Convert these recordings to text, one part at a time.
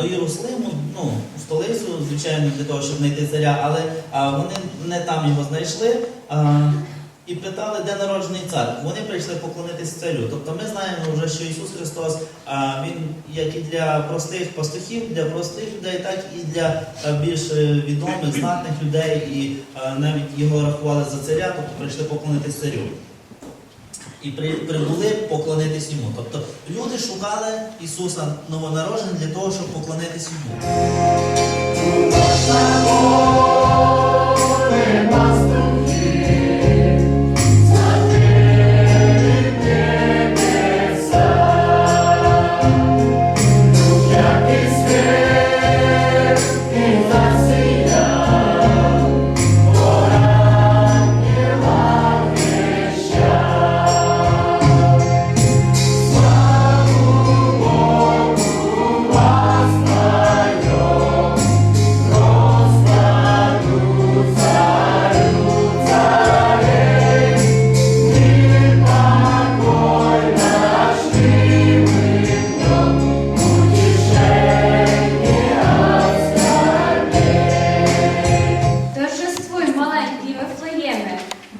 до Єрусалиму, ну, в столицю, звичайно, для того, щоб знайти царя, але вони не там його знайшли. І питали, де народжений цар. Вони прийшли поклонитись царю. Тобто ми знаємо вже, що Ісус Христос, Він як і для простих пастухів, для простих людей, так і для більш е, відомих, знатних людей, і навіть його рахували за царя, тобто прийшли поклонитись царю. І при, прибули поклонитись йому. Тобто люди шукали Ісуса новонародженого для того, щоб поклонитись йому.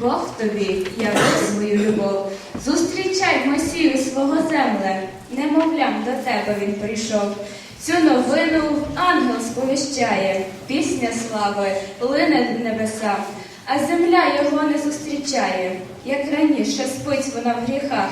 Бог тобі явив свою любов. Зустрічай Мосію свого земле, немовлям до тебе він прийшов. Цю новину ангел сповіщає, пісня слави лине небеса, а земля його не зустрічає, як раніше спить вона в гріхах.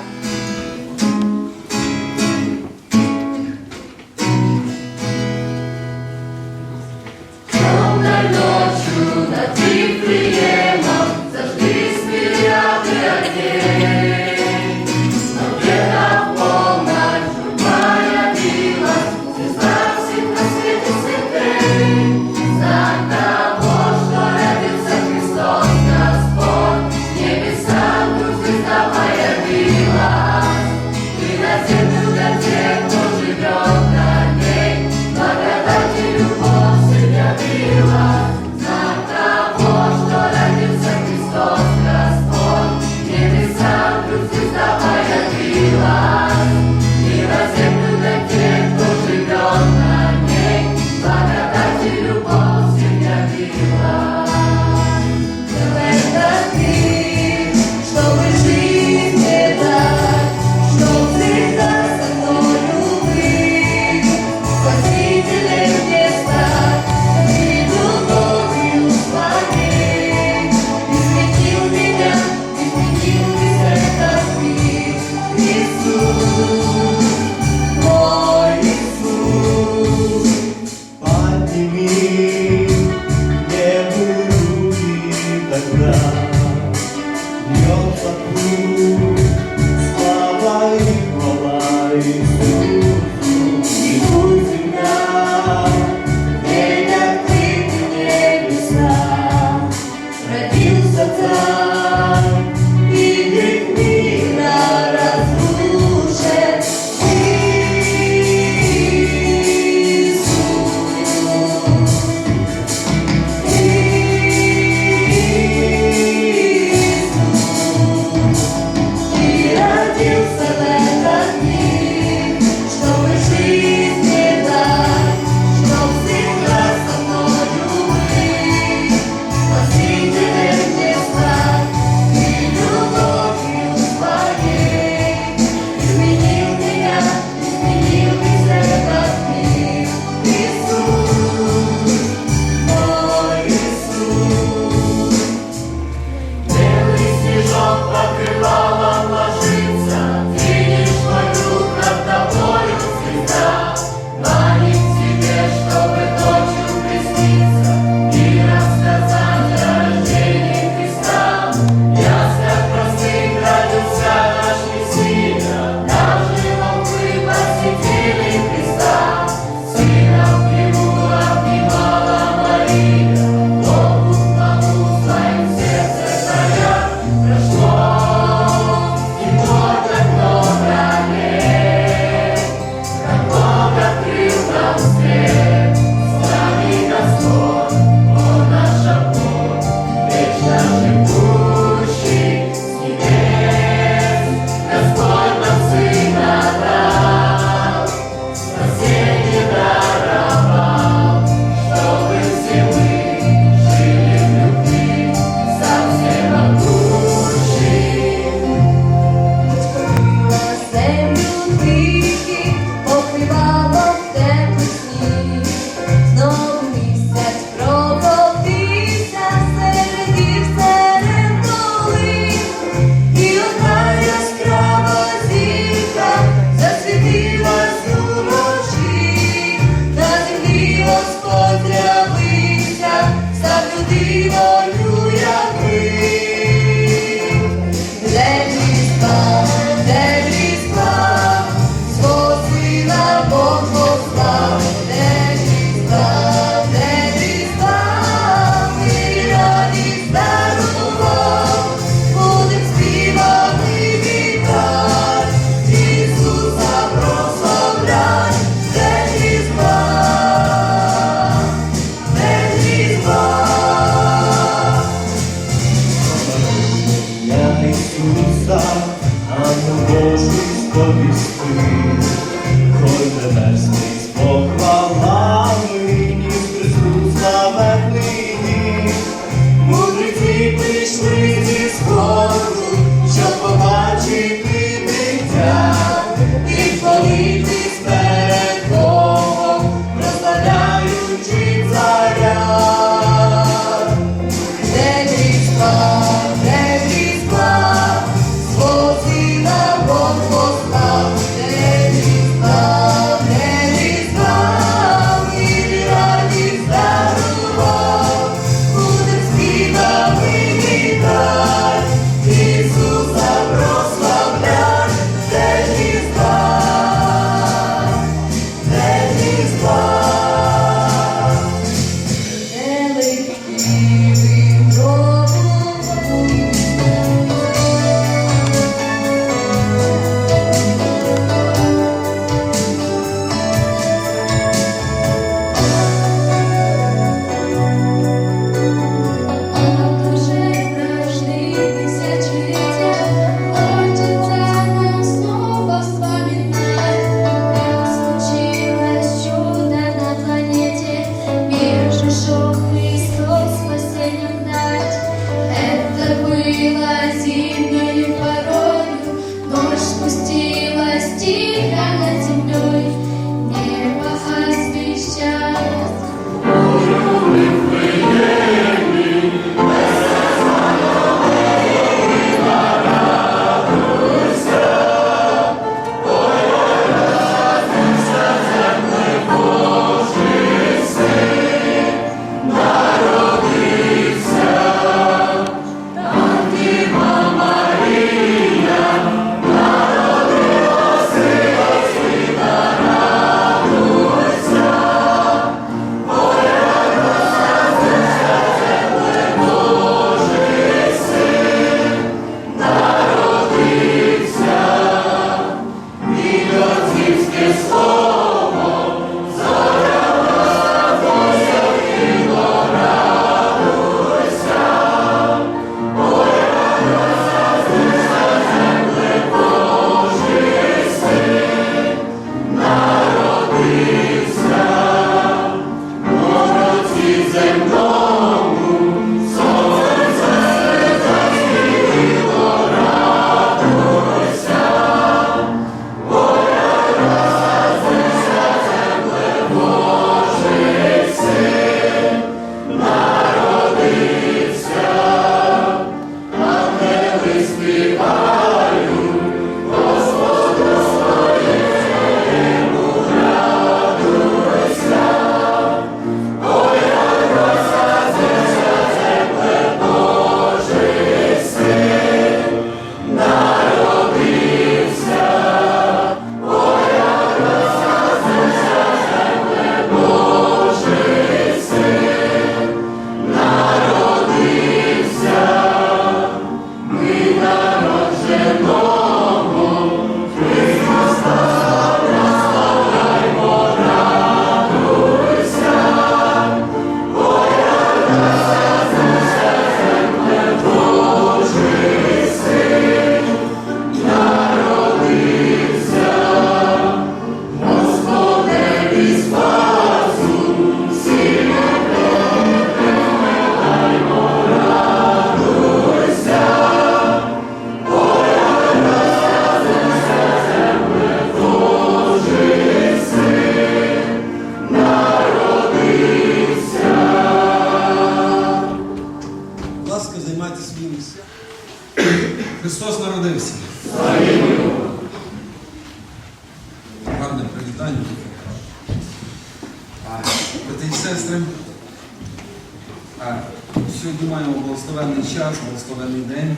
Сьогодні маємо благословенний час, благословенний день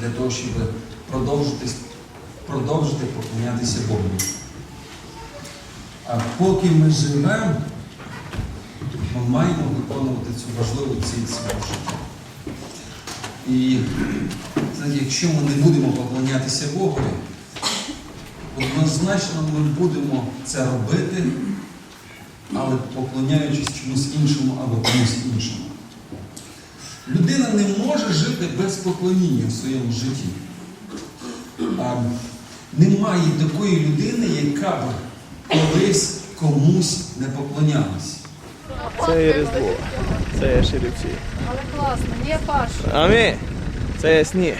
для того, щоб продовжити, продовжити поклонятися Богу. А поки ми живемо, ми маємо виконувати цю важливу ціль свого. І знаєте, якщо ми не будемо поклонятися Богові, однозначно ми будемо це робити, але поклоняючись чомусь іншому або комусь іншому. Людина не може жити без поклоніння в своєму житті. А, немає такої людини, яка б колись комусь не поклонялась. Це є Різдво, це є Шерівці. Але класно, ні, Паш. Амінь. Це є сніг.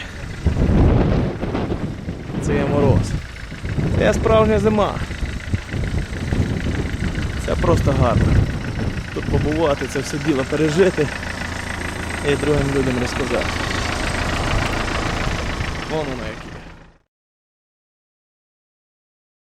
Це є мороз. Це справжня зима. Це просто гарно. Тут побувати, це все діло пережити і другим людям розказати. Вон воно яке.